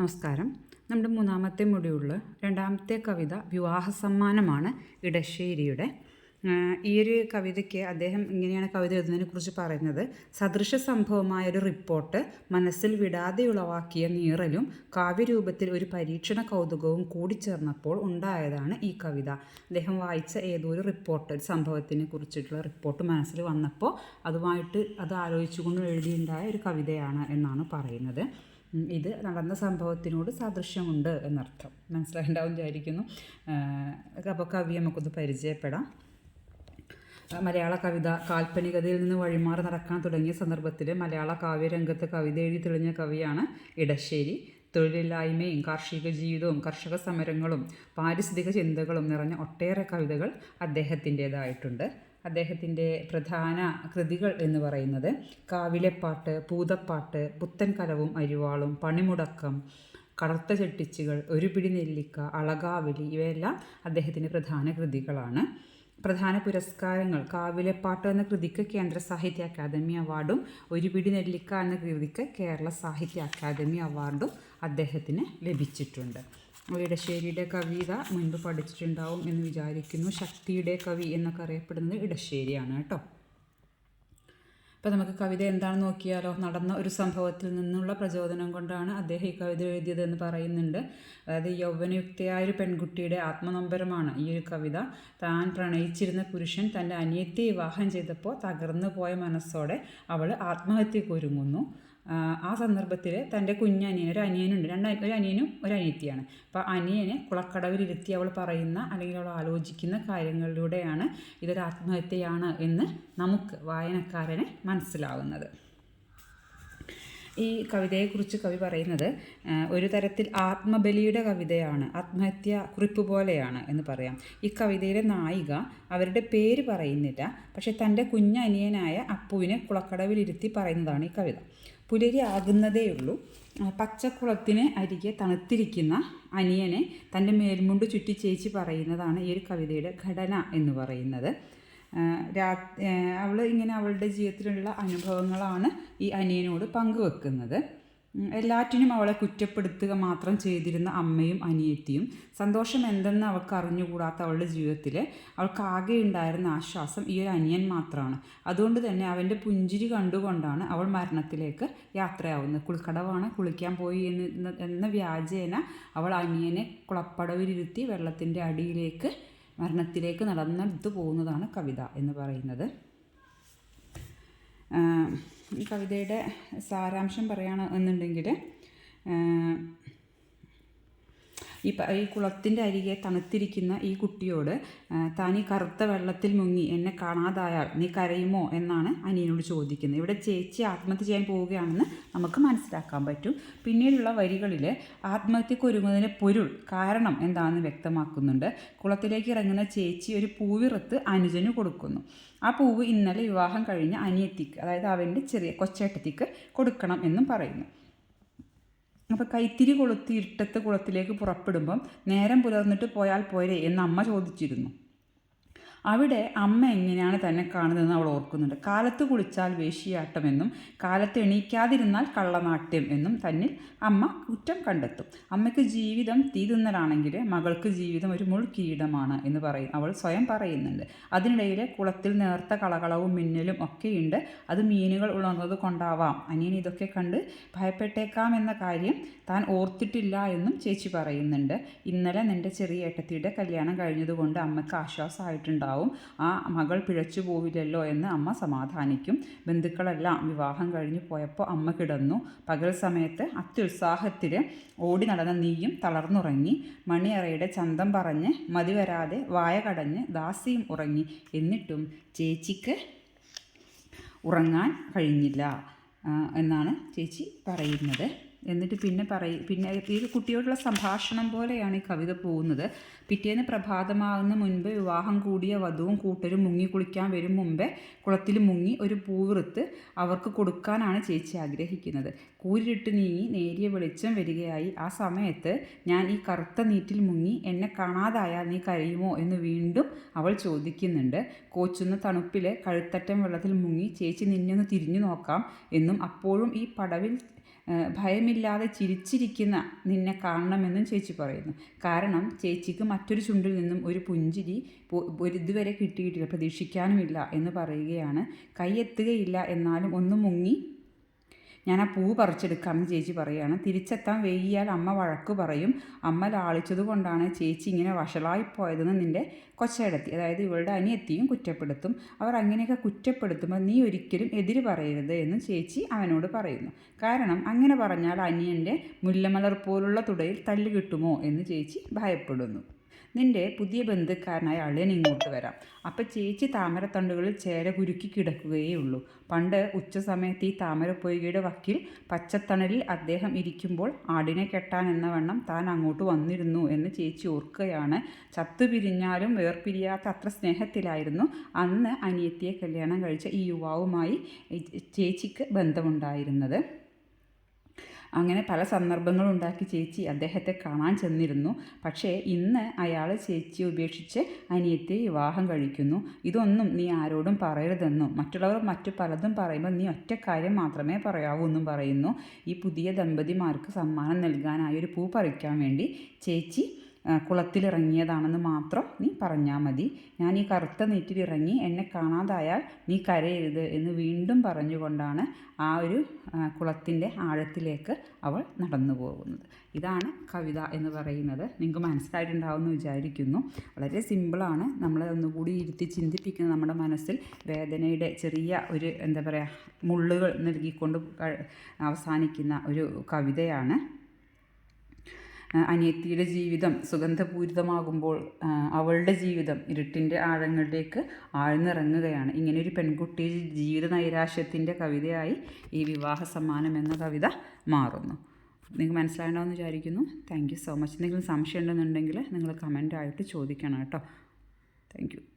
നമസ്കാരം. നമ്മുടെ മൂന്നാമത്തെ മുടിയുള്ള രണ്ടാമത്തെ കവിത വിവാഹ സമ്മാനമാണ് ഇടശ്ശേരിയുടെ ഈ ഒരു കവിതയ്ക്ക് അദ്ദേഹം ഇങ്ങനെയാണ് കവിത എഴുതുന്നതിനെക്കുറിച്ച് പറയുന്നത്. സദൃശ സംഭവമായ ഒരു റിപ്പോർട്ട് മനസ്സിൽ വിടാതെ ഉളവാക്കിയ നീറലും കാവ്യരൂപത്തിൽ ഒരു പരീക്ഷണ കൗതുകവും കൂടിച്ചേർന്നപ്പോൾ ഉണ്ടായതാണ് ഈ കവിത. അദ്ദേഹം വായിച്ച ഏതോ ഒരു റിപ്പോർട്ട് ഒരു സംഭവത്തിനെ കുറിച്ചിട്ടുള്ള റിപ്പോർട്ട് മനസ്സിൽ വന്നപ്പോൾ അതുമായിട്ട് അത് ആലോചിച്ചുകൊണ്ട് എഴുതിയുണ്ടായ ഒരു കവിതയാണ് എന്നാണ് പറയുന്നത്. ഇത് നടന്ന സംഭവത്തിനോട് സാദൃശ്യമുണ്ട് എന്നർത്ഥം. മനസ്സിലായിട്ടുണ്ടാവും വിചാരിക്കുന്നു. അപ്പോൾ കവി നമുക്കൊന്ന് പരിചയപ്പെടാം. മലയാള കവിത കാൽപ്പനികതയിൽ നിന്ന് വഴിമാറി നടക്കാൻ തുടങ്ങിയ സന്ദർഭത്തിൽ മലയാള കാവ്യരംഗത്ത് കവിത എഴുതി തെളിഞ്ഞ കവിയാണ് ഇടശ്ശേരി. തൊഴിലില്ലായ്മയും കാർഷിക ജീവിതവും കർഷക സമരങ്ങളും പാരിസ്ഥിതിക ചിന്തകളും നിറഞ്ഞ ഒട്ടേറെ കവിതകൾ അദ്ദേഹത്തിന്റേതായിട്ടുണ്ട്. അദ്ദേഹത്തിന്റെ പ്രധാന കൃതികൾ എന്ന് പറയുന്നത് കാവിലെപ്പാട്ട് പൂതപ്പാട്ട് പുത്തൻ കലവും അരിവാളും പണിമുടക്കം കറുത്ത ചെട്ടിച്ചുകൾ ഒരു പിടി നെല്ലിക്ക അളകാവലി ഇവയെല്ലാം അദ്ദേഹത്തിന്റെ പ്രധാന കൃതികളാണ്. പ്രധാന പുരസ്കാരങ്ങൾ കാവിലെപ്പാട്ട് എന്ന കൃതിക്ക് കേന്ദ്ര സാഹിത്യ അക്കാദമി അവാർഡും ഒരു പിടി നെല്ലിക്ക എന്ന കൃതിക്ക് കേരള സാഹിത്യ അക്കാദമി അവാർഡും അദ്ദേഹത്തിന് ലഭിച്ചിട്ടുണ്ട്. ഇടശ്ശേരിയുടെ കവിത മുൻപ് പഠിച്ചിട്ടുണ്ടാവും എന്ന് വിചാരിക്കുന്നു. ശക്തിയുടെ കവി എന്നൊക്കെ അറിയപ്പെടുന്നത് ഇടശ്ശേരിയാണ് കേട്ടോ. അപ്പോൾ നമുക്ക് കവിത എന്താണെന്ന് നോക്കിയാലോ? നടന്ന ഒരു സംഭവത്തിൽ നിന്നുള്ള പ്രചോദനം കൊണ്ടാണ് അദ്ദേഹം ഈ കവിത എഴുതിയതെന്ന് പറയുന്നുണ്ട്. അതായത് യൗവനയുക്തയായ ഒരു പെൺകുട്ടിയുടെ ആത്മനൊമ്പരമാണ് ഈ ഒരു കവിത. താൻ പ്രണയിച്ചിരുന്ന പുരുഷൻ തന്റെ അനിയത്തെ വിവാഹം ചെയ്തപ്പോൾ തകർന്നു പോയ മനസ്സോടെ അവൾ ആത്മഹത്യക്ക് ഒരുങ്ങുന്നു. ആ, സന്ദർഭത്തിൽ തന്റെ കുഞ്ഞനിയൻ ഒരു അനിയനുണ്ട്. രണ്ട് ഒരു അനിയനും ഒരു അനിയത്തിയാണ്. അപ്പോൾ അനിയനെ കുളക്കടവിലിരുത്തി അവൾ പറയുന്ന അല്ലെങ്കിൽ അവൾ ആലോചിക്കുന്ന കാര്യങ്ങളിലൂടെയാണ് ഇതൊരു ആത്മഹത്യയാണ് എന്ന് നമുക്ക് വായനക്കാരന് മനസ്സിലാവുന്നത്. ഈ കവിതയെക്കുറിച്ച് കവി പറയുന്നത് ഒരു തരത്തിൽ ആത്മബലിയുടെ കവിതയാണ് ആത്മഹത്യ കുറിപ്പ് പോലെയാണ് എന്ന് പറയാം. ഈ കവിതയിലെ നായിക അവരുടെ പേര് പറയുന്നില്ല പക്ഷേ തന്റെ കുഞ്ഞനിയനായ അപ്പുവിനെ കുളക്കടവിലിരുത്തി പറയുന്നതാണ് ഈ കവിത. പുലരി ആകുന്നതേയുള്ളൂ പച്ചക്കുളത്തിന് അരികെ തണുത്തിരിക്കുന്ന അനിയനെ തന്റെ മേൽമുണ്ട് ചുറ്റി ചേച്ചി പറയുന്നതാണ് ഈ ഒരു കവിതയുടെ ഘടന എന്ന് പറയുന്നത്. രാ അവൾ ഇങ്ങനെ അവളുടെ ജീവിതത്തിലുള്ള അനുഭവങ്ങളാണ് ഈ അനിയനോട് പങ്കുവെക്കുന്നത്. എല്ലാറ്റിനും അവളെ കുറ്റപ്പെടുത്തുക മാത്രം ചെയ്തിരുന്ന അമ്മയും അനിയത്തിയും സന്തോഷം എന്തെന്ന് അവൾക്ക് അറിഞ്ഞുകൂടാത്ത അവളുടെ ജീവിതത്തിൽ അവൾക്ക് ആകെ ഉണ്ടായിരുന്ന ആശ്വാസം ഈ ഒരു അനിയൻ മാത്രമാണ് അതുകൊണ്ട് തന്നെ അവന്റെ പുഞ്ചിരി കണ്ടുകൊണ്ടാണ് അവൾ മരണത്തിലേക്ക് യാത്രയാവുന്നത്. കുളിക്കടവാണ് കുളിക്കാൻ പോയി എന്ന് എന്ന വ്യാജേന അവൾ അനിയനെ കുളപ്പടവിലിരുത്തി വെള്ളത്തിന്റെ അടിയിലേക്ക് മരണത്തിലേക്ക് നടന്നെടുത്തു പോകുന്നതാണ് കവിത എന്ന് പറയുന്നത്. കവിതയുടെ സാരാംശം പറയുകയാണ് എന്നുണ്ടെങ്കിൽ ഈ ഈ കുളത്തിന്റെ അരികെ തണുത്തിരിക്കുന്ന ഈ കുട്ടിയോട് താൻ ഈ കറുത്ത വെള്ളത്തിൽ മുങ്ങി എന്നെ കാണാതായാൽ നീ കരയുമോ എന്നാണ് അനിയനോട് ചോദിക്കുന്നത്. ഇവിടെ ചേച്ചി ആത്മഹത്യ ചെയ്യാൻ പോവുകയാണെന്ന് നമുക്ക് മനസ്സിലാക്കാൻ പറ്റും. പിന്നീടുള്ള വരികളിൽ ആത്മഹത്യക്ക് ഒരുങ്ങുന്നതിന് പൊരുൾ കാരണം എന്താണെന്ന് വ്യക്തമാക്കുന്നുണ്ട്. കുളത്തിലേക്ക് ഇറങ്ങുന്ന ചേച്ചി ഒരു പൂവിറുത്ത് അനുജന് കൊടുക്കുന്നു. ആ പൂവ് ഇന്നലെ വിവാഹം കഴിഞ്ഞ അനിയത്തിക്ക് അതായത് അവന്റെ ചെറിയ കൊച്ചേട്ടത്തിക്ക് കൊടുക്കണം എന്നും പറയുന്നു. അപ്പോൾ കൈത്തിരി കൊളുത്തി ഇട്ടത്ത് കുളത്തിലേക്ക് പുറപ്പെടുമ്പം നേരം പുലർന്നിട്ട് പോയാൽ പോരെ എന്ന് അമ്മ ചോദിച്ചിരുന്നു. അവിടെ അമ്മ എങ്ങനെയാണ് തന്നെ കാണുന്നതെന്ന് അവൾ ഓർക്കുന്നുണ്ട്. കാലത്ത് കുളിച്ചാൽ വേശിയാട്ടമെന്നും കാലത്ത് എണീക്കാതിരുന്നാൽ കള്ളനാട്യം എന്നും തന്നിൽ അമ്മ കുറ്റം കണ്ടെത്തും. അമ്മയ്ക്ക് ജീവിതം തീതുന്നലാണെങ്കിൽ മകൾക്ക് ജീവിതം ഒരു മുൾ കിരീടമാണ് എന്ന് പറയും. അവൾ സ്വയം പറയുന്നുണ്ട്. അതിനിടയിൽ കുളത്തിൽ നേർത്ത കളകളവും മിന്നലും ഒക്കെയുണ്ട്. അത് മീനുകൾ ഉണർന്നത് കൊണ്ടാവാം. അനിയൻ ഇതൊക്കെ കണ്ട് ഭയപ്പെട്ടേക്കാം എന്ന കാര്യം താൻ ഓർത്തിട്ടില്ല എന്നും ചേച്ചി പറയുന്നുണ്ട്. ഇന്നലെ നിന്റെ ചെറിയ ഏട്ടത്തിയുടെ കല്യാണം കഴിഞ്ഞതുകൊണ്ട് അമ്മയ്ക്ക് ആശ്വാസമായിട്ടുണ്ടാവും. ആ മകൾ പിഴച്ചു പോവില്ലല്ലോ എന്ന് അമ്മ സമാധാനിക്കും. ബന്ധുക്കളെല്ലാം വിവാഹം കഴിഞ്ഞു പോയപ്പോൾ അമ്മ കിടന്നു. പകൽ സമയത്ത് അത്യുത്സാഹത്തിൽ ഓടി നടന്ന നീയും തളർന്നുറങ്ങി. മണിയറയുടെ ചന്തം പറഞ്ഞ് മതി വരാതെ വായ കടഞ്ഞ് ദാസിയും ഉറങ്ങി. എന്നിട്ടും ചേച്ചിക്ക് ഉറങ്ങാൻ കഴിഞ്ഞില്ല എന്നാണ് ചേച്ചി പറയുന്നത്. എന്നിട്ട് പിന്നെ പറയ പിന്നെ ഈ കുട്ടിയോടുള്ള സംഭാഷണം പോലെയാണ് ഈ കവിത പോകുന്നത്. പിറ്റേന്ന് പ്രഭാതമാകുന്ന മുൻപ് വിവാഹം കൂടിയ വധുവും കൂട്ടരും മുങ്ങി കുളിക്കാൻ വരും മുമ്പേ കുളത്തിൽ മുങ്ങി ഒരു പൂവിറുത്ത് അവർക്ക് കൊടുക്കാനാണ് ചേച്ചി ആഗ്രഹിക്കുന്നത്. കൂരിട്ട് നീങ്ങി നേരിയ വെളിച്ചം വരികയായി. ആ സമയത്ത് ഞാൻ ഈ കറുത്ത നീറ്റിൽ മുങ്ങി എന്നെ കാണാതായാൽ നീ കരയുമോ എന്ന് വീണ്ടും അവൾ ചോദിക്കുന്നുണ്ട്. കോച്ചുന്ന തണുപ്പിലെ കഴുത്തറ്റം വെള്ളത്തിൽ മുങ്ങി ചേച്ചി നിന്നെ ഒന്ന് തിരിഞ്ഞു നോക്കാം എന്നും അപ്പോഴും ഈ പടവിൽ ഭയമില്ലാതെ ചിരിച്ചിരിക്കുന്ന നിന്നെ കാണണമെന്നും ചേച്ചി പറയുന്നു. കാരണം ചേച്ചിക്ക് മറ്റൊരു ചുണ്ടിൽ നിന്നും ഒരു പുഞ്ചിരി ഇതുവരെ കിട്ടിയിട്ടില്ല. പ്രതീക്ഷിക്കാനുമില്ല എന്ന് പറയുകയാണ്. കൈ എത്തുകയില്ല എന്നാലും ഒന്ന് മുങ്ങി ഞാൻ ആ പൂ പറിച്ചെടുക്കാമെന്ന് ചേച്ചി പറയുകയാണ് തിരിച്ചെത്താൻ വൈകിയാൽ അമ്മ വഴക്ക് പറയും. അമ്മ ലാളിച്ചത് കൊണ്ടാണ് ചേച്ചി ഇങ്ങനെ വഷളായിപ്പോയതെന്ന് നിന്റെ കൊച്ചയിടത്തി അതായത് ഇവളുടെ അനിയത്തിയും കുറ്റപ്പെടുത്തും. അവർ അങ്ങനെയൊക്കെ കുറ്റപ്പെടുത്തുമ്പോൾ നീ ഒരിക്കലും എതിര് പറയരുത് എന്ന് ചേച്ചി അവനോട് പറയുന്നു. കാരണം അങ്ങനെ പറഞ്ഞാൽ അനിയന്റെ മുല്ലമലർ പോലുള്ള തുടയിൽ തല്ല് കിട്ടുമോ എന്ന് ചേച്ചി ഭയപ്പെടുന്നു. നിന്റെ പുതിയ ബന്ധുക്കാരനായ അളിയൻ ഇങ്ങോട്ട് വരാം. അപ്പം ചേച്ചി താമരത്തണ്ടുകളിൽ ചേര കുരുക്കി കിടക്കുകയേ ഉള്ളൂ. പണ്ട് ഉച്ച സമയത്ത് ഈ താമരപ്പൊയ്കയുടെ വക്കിൽ പച്ചത്തണലിൽ അദ്ദേഹം ഇരിക്കുമ്പോൾ ആടിനെ കെട്ടാൻ എന്ന വണ്ണം താൻ അങ്ങോട്ട് വന്നിരുന്നു എന്ന് ചേച്ചി ഓർക്കുകയാണ്. ചത്തുപിരിഞ്ഞാലും വേർപിരിയാത്ത അത്ര സ്നേഹത്തിലായിരുന്നു. അന്ന് അനിയത്തിയെ കല്യാണം കഴിച്ച ഈ യുവാവുമായി ചേച്ചിക്ക് ബന്ധമുണ്ടായിരുന്നത്. അങ്ങനെ പല സന്ദർഭങ്ങളുണ്ടാക്കി ചേച്ചി അദ്ദേഹത്തെ കാണാൻ ചെന്നിരുന്നു. പക്ഷേ ഇന്ന് അയാൾ ചേച്ചിയെ ഉപേക്ഷിച്ച് അനിയത്തെ വിവാഹം കഴിക്കുന്നു. ഇതൊന്നും നീ ആരോടും പറയരുതെന്നും മറ്റുള്ളവർ മറ്റു പലതും പറയുമ്പോൾ നീ ഒറ്റ കാര്യം മാത്രമേ പറയാവൂ എന്നും പറയുന്നു. ഈ പുതിയ ദമ്പതിമാർക്ക് സമ്മാനം നൽകാനായി ഒരു പൂ പറിക്കാൻ വേണ്ടി ചേച്ചി കുളത്തിലിറങ്ങിയതാണെന്ന് മാത്രം നീ പറഞ്ഞാൽ മതി. ഞാൻ ഈ കറുത്ത നീറ്റിലിറങ്ങി എന്നെ കാണാതായാൽ നീ കരയരുത് എന്ന് വീണ്ടും പറഞ്ഞുകൊണ്ടാണ് ആ ഒരു കുളത്തിന്റെ ആഴത്തിലേക്ക് അവൾ നടന്നു പോകുന്നത്. ഇതാണ് കവിത എന്ന് പറയുന്നത്. നിങ്ങൾക്ക് മനസ്സിലായിട്ടുണ്ടാവുമെന്ന് വിചാരിക്കുന്നു. വളരെ സിമ്പിളാണ്. നമ്മളെ ഒന്നുകൂടി ഇരുത്തി ചിന്തിപ്പിക്കുന്ന നമ്മുടെ മനസ്സിൽ വേദനയുടെ ചെറിയ ഒരു എന്താ പറയുക മുള്ളുകൾ നൽകിക്കൊണ്ട് അവസാനിക്കുന്ന ഒരു കവിതയാണ്. അനിയത്തിയുടെ ജീവിതം സുഗന്ധപൂരിതമാകുമ്പോൾ അവളുടെ ജീവിതം ഇരുട്ടിന്റെ ആഴങ്ങളിലേക്ക് ആഴ്ന്നിറങ്ങുകയാണ്. ഇങ്ങനെ ഒരു പെൺകുട്ടിയുടെ ജീവിത നൈരാശ്യത്തിന്റെ കവിതയായി ഈ വിവാഹ സമ്മാനം എന്ന കവിത മാറുന്നു. നിങ്ങൾക്ക് മനസ്സിലായിട്ടുണ്ടാവുമെന്ന് വിചാരിക്കുന്നു. താങ്ക് യു സോ മച്ച് എന്തെങ്കിലും സംശയം ഉണ്ടെന്നുണ്ടെങ്കിൽ നിങ്ങൾ കമന്റായിട്ട് ചോദിക്കണം കേട്ടോ. Thank you